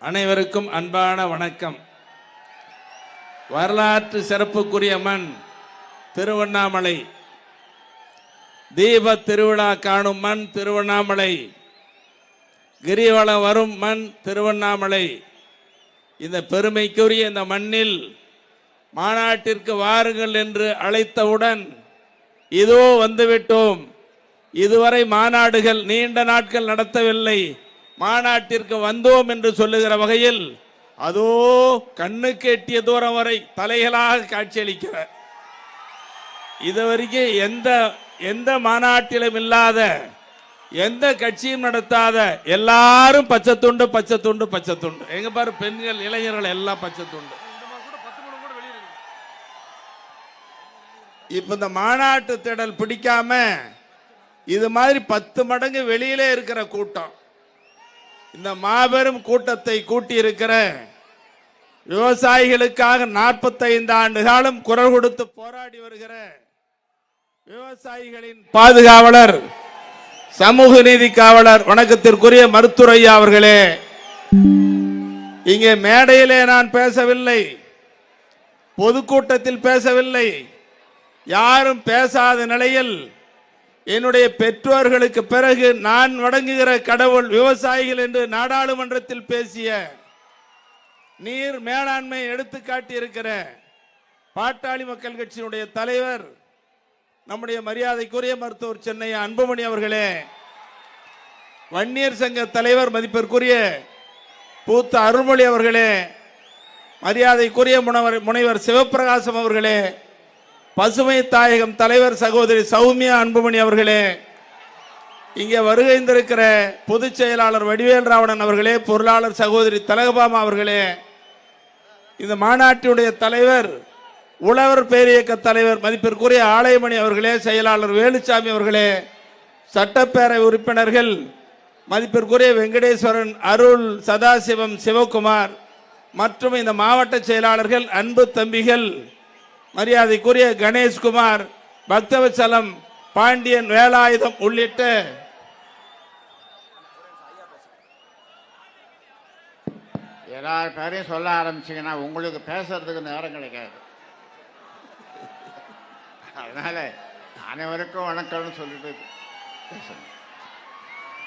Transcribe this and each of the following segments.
அனைவருக்கும் அன்பான வணக்கம். வரலாற்று சிறப்புக்குரிய மண் திருவண்ணாமலை. தீப திருவிழா காணும் மண் திருவண்ணாமலை. கிரிவலம் வரும் மண் திருவண்ணாமலை. இந்த பெருமைக்குரிய இந்த மண்ணில் மாநாட்டிற்கு வாருங்கள் என்று அழைத்தவுடன் இதோ வந்துவிட்டோம். இதுவரை மாநாடுகள் நீண்ட நாட்கள் நடத்தவில்லை. மாநாட்டிற்கு வந்தோம் என்று சொல்லுகிற வகையில் அதோ கண்ணுக்கு எட்டிய தூரம் வரை தலைகளாக காட்சியளிக்கிறார் இதுவரைக்கும் எந்த எந்த மாநாட்டிலும் இல்லாத எந்த கட்சியும் நடத்தாத எல்லாரும் பச்சை துண்டு பச்சை துண்டு பச்சை துண்டு எங்க பாரு பெண்கள் இளைஞர்கள் எல்லாம் பச்சை துண்டு இப்ப இந்த மாநாட்டு திடல் பிடிக்காம இது மாதிரி பத்து மடங்கு வெளியிலே இருக்கிற கூட்டம். இந்த மாபெரும் கூட்டத்தை கூட்டியிருக்கிற விவசாயிகளுக்காக 45 ஆண்டு காலம் குரல் கொடுத்து போராடி வருகிற விவசாயிகளின் பாதுகாவலர் சமூக நீதி காவலர் வணக்கத்திற்குரிய மருத்துவரையா அவர்களே. இங்கே மேடையிலே நான் பேசவில்லை பொதுக்கூட்டத்தில் பேசவில்லை யாரும் பேசாத நிலையில் என்னுடைய பெற்றோர்களுக்கு பிறகு நான் வணங்குகிற கடவுள் விவசாயிகள் என்று நாடாளுமன்றத்தில் பேசிய நீர் மேலாண்மை எடுத்துக்காட்டி இருக்கிற பாட்டாளி மக்கள் கட்சியினுடைய தலைவர் நம்முடைய மரியாதைக்குரிய மருத்துவர் சென்னை அன்புமணி அவர்களே வன்னியர் சங்க தலைவர் மதிப்பிற்குரிய பூத்த அருள்மொழி அவர்களே மரியாதைக்குரிய முனைவர் முனைவர் சிவப்பிரகாசம் அவர்களே பசுமை தாயகம் தலைவர் சகோதரி சௌமியா அன்புமணி அவர்களே இங்கே வருகைந்திருக்கிற பொதுச் செயலாளர் வடிவேல் ராவணன் அவர்களே பொருளாளர் சகோதரி தலகபாமா அவர்களே இந்த மாநாட்டினுடைய தலைவர் உழவர் பேரியக்க தலைவர் மதிப்பிற்குரிய ஆலயமணி அவர்களே செயலாளர் வேலுச்சாமி அவர்களே சட்டப்பேரவை உறுப்பினர்கள் மதிப்பிற்குரிய வெங்கடேஸ்வரன் அருள் சதாசிவம் சிவகுமார் மற்றும் இந்த மாவட்ட செயலாளர்கள் அன்பு தம்பிகள் மரியாதைக்குரிய கணேஷ்குமார் பக்தவச்சலம் பாண்டியன் வேலாயுதம் உள்ளிட்ட எல்லார் பேரையும் சொல்ல ஆரம்பிச்சீங்கன்னா உங்களுக்கு பேசுறதுக்கு நேரம் கிடைக்காது. அதனால அனைவருக்கும் வணக்கம்னு சொல்லிட்டு பேசணும்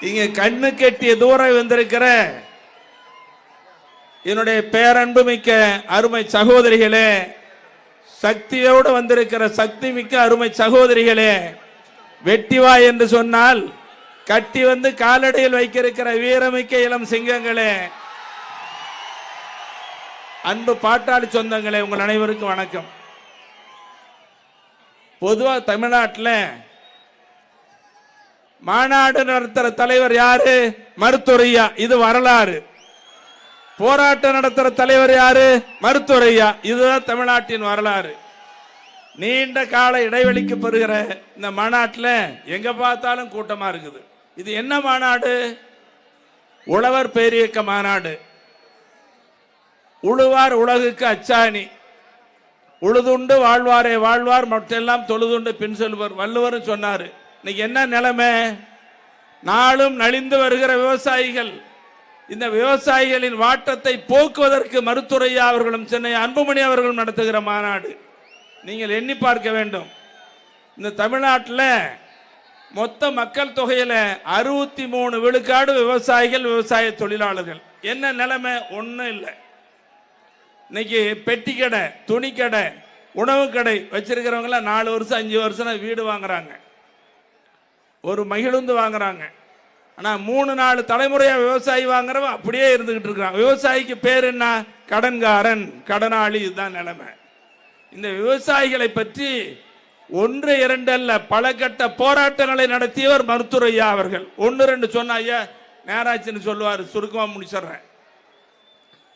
இங்க கண்ணு கெட்டிய தூரம் வந்திருக்கிற என்னுடைய பேரன்பு மிக்க அருமை சகோதரிகளே சக்தியோடு வந்திருக்கிற சக்தி மிக்க அருமை சகோதரிகளே வெட்டிவா என்று சொன்னால் கட்டி வந்து காலடியில் வைக்கிருக்கிற வீரமிக்க இளம் சிங்கங்களே அன்பு பாட்டாளி சொந்தங்களே உங்கள் அனைவருக்கும் வணக்கம். பொதுவா தமிழ்நாட்டில் மாநாடு நடத்துற தலைவர் யாரு? மருத்துவரையா இது வரலாறு. போராட்டம் நடத்துற தலைவர் யாரு? மருத்துவரையா. இதுதான் தமிழ்நாட்டின் வரலாறு. நீண்ட கால இடைவெளிக்கு பெறுகிற இந்த மாநாட்டில் எங்க பார்த்தாலும் கூட்டமா இருக்குது. இது என்ன மாநாடு? உழவர் பேரியக்க மாநாடு. உழுவார் உலகுக்கு அச்சாணி. உழுதுண்டு வாழ்வாரே வாழ்வார் மற்றெல்லாம் தொழுதுண்டு பின் செல்வர். வள்ளுவர் சொன்னார் இன்னைக்கு என்ன நிலைமை? நாளும் நலிந்து வருகிற விவசாயிகள் இந்த விவசாயிகளின் வாட்டத்தை போக்குவதற்கு மருத்துவரையா அவர்களும் சென்னை அன்புமணி அவர்களும் நடத்துகிற மாநாடு. நீங்கள் எண்ணி பார்க்க வேண்டும். இந்த தமிழ்நாட்டில் மொத்த மக்கள் தொகையில் அறுபத்தி மூணு விழுக்காடு விவசாயிகள் விவசாய தொழிலாளர்கள். என்ன நிலைமை? ஒன்றும் இல்லை. இன்னைக்கு பெட்டி கடை துணி கடை உணவு கடை வச்சிருக்கிறவங்களாம் நாலு வருஷம் அஞ்சு வருஷம் வீடு வாங்குறாங்க. ஒரு மகிழுந்து வாங்குறாங்க. ஆனால் மூணு நாலு தலைமுறையாக விவசாயி வாங்குறவன் அப்படியே இருந்துகிட்டு இருக்கிறான். விவசாயிக்கு பேர் என்ன? கடன்காரன். கடனாளி இதுதான் நிலைமை. இந்த விவசாயிகளை பற்றி ஒன்று இரண்டு அல்ல பல கட்ட போராட்டங்களை நடத்தியவர் மருத்துவர் ஐயா அவர்கள். ஒன்று ரெண்டு சொன்ன ஐயா நேராச்சுன்னு சொல்லுவார். சுருக்கமாக முடிச்சிடுறேன்.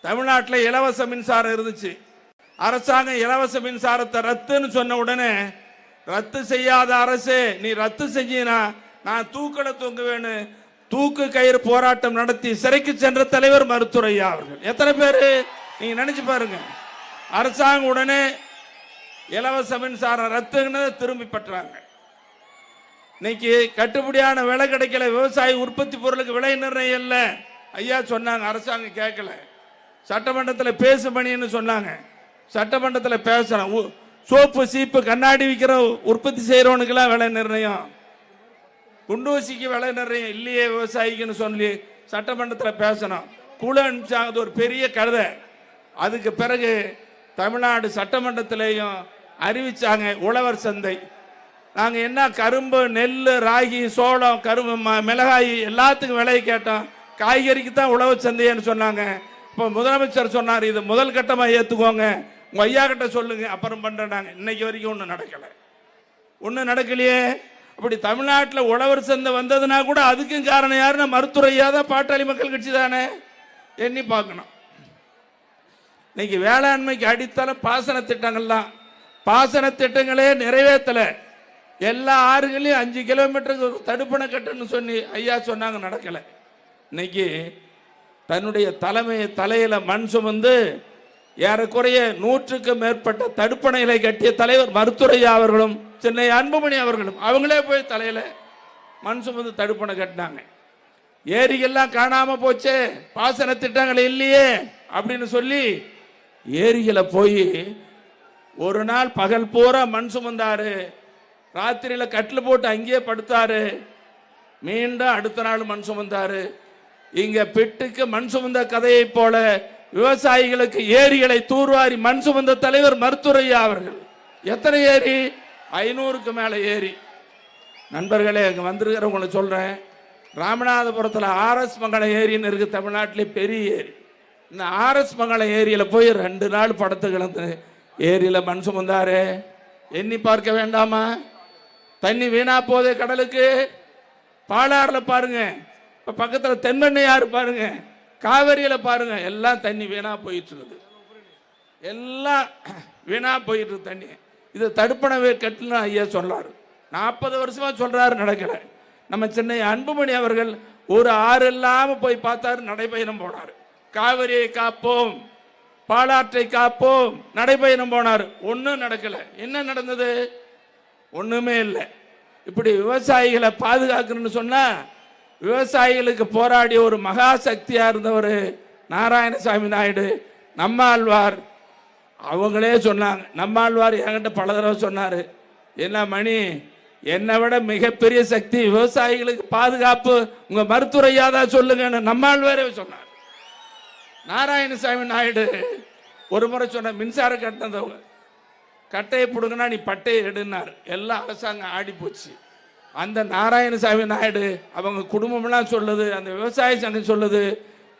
தமிழ்நாட்டில் இலவச மின்சாரம் இருந்துச்சு. அரசாங்கம் இலவச மின்சாரத்தை ரத்துன்னு சொன்ன உடனே ரத்து செய்யாத அரசு நீ ரத்து செஞ்சினா நான் தூக்கட தூங்குவேன்னு தூக்கு கயிறு போராட்டம் நடத்தி சிறைக்கு சென்ற தலைவர் மருத்துவரையா அவர்கள். எத்தனை பேர்? நீங்க நினைச்சு பாருங்க. அரசாங்கம் உடனே இலவச மின்சாரம் ரத்துன்னு திரும்பி பெற்றாங்க. இன்னைக்கு கட்டுப்படியான விலை கிடைக்கல. விவசாய உற்பத்தி பொருளுக்கு விலை நிர்ணயம் இல்லை. ஐயா சொன்னாங்க அரசாங்கம் கேட்கல. சட்டமன்றத்தில் பேசுமணின்னு சொன்னாங்க. சட்டமன்றத்தில் பேசணும். சோப்பு சீப்பு கண்ணாடி விற்கிற உற்பத்தி செய்கிறவனுக்கெல்லாம் விலை நிர்ணயம். குண்டூசிக்கு விலை நிறைய இல்லையே விவசாயிக்குன்னு சொல்லி சட்டமன்றத்தில் பேசணும். குழு அனுப்பிச்சாங்க அது ஒரு பெரிய கதை. அதுக்கு பிறகு தமிழ்நாடு சட்டமன்றத்திலையும் அறிவிச்சாங்க உழவர் சந்தை. நாங்கள் என்ன கரும்பு நெல் ராகி சோளம் கரும்பு ம- மிளகாய் எல்லாத்துக்கும் விலையை கேட்டோம். காய்கறிக்கு தான் உழவர் சந்தைன்னு சொன்னாங்க. இப்போ முதலமைச்சர் சொன்னார் இது முதல் கட்டமாக ஏற்றுக்கோங்க உங்கள் ஐயா கிட்ட சொல்லுங்க அப்புறம் நாங்கள் இன்னைக்கு வரைக்கும் ஒன்றும் நடக்கலை. ஒன்றும் நடக்கலையே. அப்படி தமிழ்நாட்டில் உழவர் சந்தை வந்ததுன்னா கூட அதுக்கும் காரணம் யாருன்னா மருத்துவரையா தான் பாட்டாளி மக்கள் கட்சி தானே? எண்ணி பார்க்கணும். இன்னைக்கு வேளாண்மைக்கு அடித்தளம் பாசன திட்டங்கள் தான் பாசன திட்டங்களே நிறைவேற்றலை எல்லா ஆறுகளையும் அஞ்சு கிலோமீட்டருக்கு ஒரு தடுப்பணை கட்டுன்னு சொல்லி ஐயா சொன்னாங்க நடக்கலை. இன்னைக்கு தன்னுடைய தலைமையை தலையில் மண் சுமந்து ஏறக்குறைய நூற்றுக்கு மேற்பட்ட தடுப்பணைகளை கட்டிய தலைவர் மருத்துரையா அவர்களும் சென்னை அன்புமணி அவர்களும் அவங்களே போய் தலையில் மண் சுமந்து தடுப்பணை கட்டினாங்க. ஏரிகள்லாம் காணாமல் போச்சே பாசன திட்டங்கள் இல்லையே அப்படின்னு சொல்லி ஏரிகளை போய் ஒரு நாள் பகல் பூரா மண் சுமந்தாரு. ராத்திரியில் கட்டில் போட்டு அங்கேயே படுத்தாரு. மீண்டும் அடுத்த நாள் மண் சுமந்தாரு. இங்கே பெட்டுக்கு மண் சுமந்த கதையைப் போல விவசாயிகளுக்கு ஏரிகளை தூர்வாரி மண் சுமந்த தலைவர் மருத்துவரையா அவர்கள். எத்தனை ஏரி? ஐநூறுக்கு மேலே ஏரி. நண்பர்களே அங்கே வந்திருக்கிறவங்களை சொல்கிறேன் ராமநாதபுரத்தில் ஆர்எஸ் மங்கலம் ஏரின்னு இருக்குது தமிழ்நாட்டிலே பெரிய ஏரி. இந்த ஆர்எஸ் மங்கலம் ஏரியில் போய் ரெண்டு நாள் படத்து கிடந்து ஏரியில் மண் சுமந்தாரு. எண்ணி பார்க்க வேண்டாமா? தண்ணி வீணா போதே கடலுக்கு. பாலாறில் பாருங்க. இப்போ பக்கத்தில் தென்பெண்ணையாறு பாருங்க. காவேரியில் பாருங்க எல்லாம் தண்ணி வீணாக போயிட்டுருக்குது. எல்லாம் வீணாக போயிட்டுருக்கு தண்ணி. இது தடுப்பணவே கட்டுன்னு ஐயா சொல்கிறார் நாற்பது வருஷமாக சொல்கிறாரு நடக்கலை. நம்ம சென்னை அன்புமணி அவர்கள் ஒரு ஆறு இல்லாமல் போய் பார்த்தாரு நடைபயணம் போனார். காவிரியை காப்போம் பாலாற்றை காப்போம் நடைபயணம் போனார். ஒன்றும் நடக்கலை. என்ன நடந்தது? ஒன்றுமே இல்லை. இப்படி விவசாயிகளை பாதுகாக்கணும்னு சொன்னால் விவசாயிகளுக்கு போராடிய ஒரு மகா சக்தியாக இருந்தவர் நாராயணசாமி நாயுடு. நம்மாழ்வார். அவங்களே சொன்னாங்க. நம்மாழ்வார் என்கிட்ட பல தடவை சொன்னார். என்ன மணி என்னை விட மிகப்பெரிய சக்தி விவசாயிகளுக்கு பாதுகாப்பு உங்கள் மருத்துவரையா தான் சொல்லுங்கன்னு நம்மாழ்வாரே சொன்னார். நாராயணசாமி நாயுடு ஒரு முறை சொன்ன மின்சார கட்டணத்தவங்க கட்டையை பிடுங்கன்னா நீ பட்டையை எடுனார் எல்லாம் அரசாங்கம் ஆடி போச்சு அந்த நாராயணசாமி நாயுடு அவங்க குடும்பம்லாம் சொல்லுது அந்த விவசாய சங்கம் சொல்லுது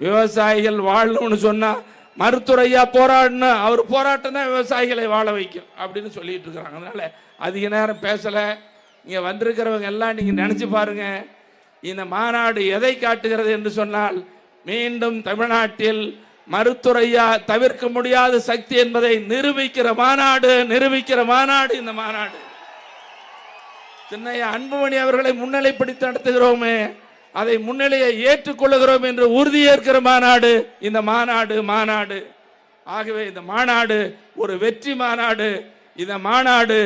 விவசாயிகள் வாழணும்னு சொன்னால் மருத்துவரையா போராடணும் அவர் போராட்டம் தான் விவசாயிகளை வாழ வைக்கும் அப்படின்னு சொல்லிட்டு இருக்கிறாங்க அதனால அதிக நேரம் பேசலை. இங்கே வந்திருக்கிறவங்க எல்லாம் நீங்கள் நினச்சி பாருங்க. இந்த மாநாடு எதை காட்டுகிறது என்று சொன்னால் மீண்டும் தமிழ்நாட்டில் மருத்துவரையா தவிர்க்க முடியாத சக்தி என்பதை நிரூபிக்கிற மாநாடு நிரூபிக்கிற மாநாடு இந்த மாநாடு. சின்னையா அன்புமணி அவர்களை முன்னிலைப்படுத்தி நடத்துகிறோமே அதை முன்னிலையை ஏற்றுக்கொள்ளுகிறோம் என்று உறுதியேற்கிற மாநாடு இந்த மாநாடு மாநாடு. ஆகவே இந்த மாநாடு ஒரு வெற்றி மாநாடு. இந்த மாநாடு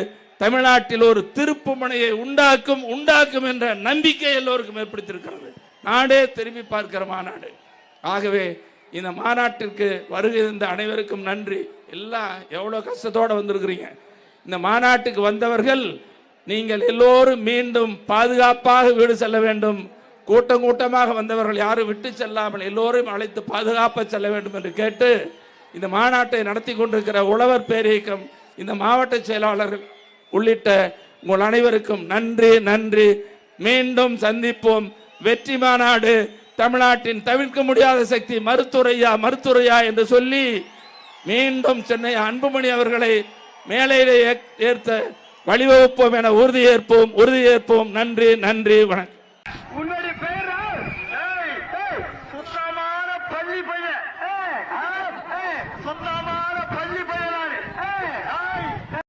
தமிழ்நாட்டில் ஒரு திருப்பு முனையை உண்டாக்கும் உண்டாக்கும் என்ற நம்பிக்கை எல்லோருக்கும் ஏற்படுத்தியிருக்கிறது. நாடே திரும்பி பார்க்கிற மாநாடு. ஆகவே இந்த மாநாட்டிற்கு வருகை இருந்த அனைவருக்கும் நன்றி. எல்லாம் எவ்வளோ கஷ்டத்தோடு வந்திருக்கிறீங்க. இந்த மாநாட்டுக்கு வந்தவர்கள் நீங்கள் எல்லோரும் மீண்டும் பாதுகாப்பாக வீடு செல்ல வேண்டும். கூட்டம் கூட்டமாக வந்தவர்கள் யாரும் விட்டு செல்லாமல் எல்லோரும் அழைத்து பாதுகாப்பாக செல்ல வேண்டும் என்று கேட்டு இந்த மாநாட்டை நடத்தி கொண்டிருக்கிற உழவர் பேரியக்கம் இந்த மாவட்ட செயலாளர்கள் உள்ளிட்ட உங்கள் அனைவருக்கும் நன்றி நன்றி. மீண்டும் சந்திப்போம். வெற்றி மாநாடு தமிழ்நாட்டின் தவிர்க்க முடியாத சக்தி மருத்துரையா மருத்துரையா என்று சொல்லி மீண்டும் சென்னை அன்புமணி அவர்களை மேலையிலே ஏற்ற வழிவகுப்போம் என உறுதியேற்போம் உறுதியேற்போம். நன்றி நன்றி வணக்கம்.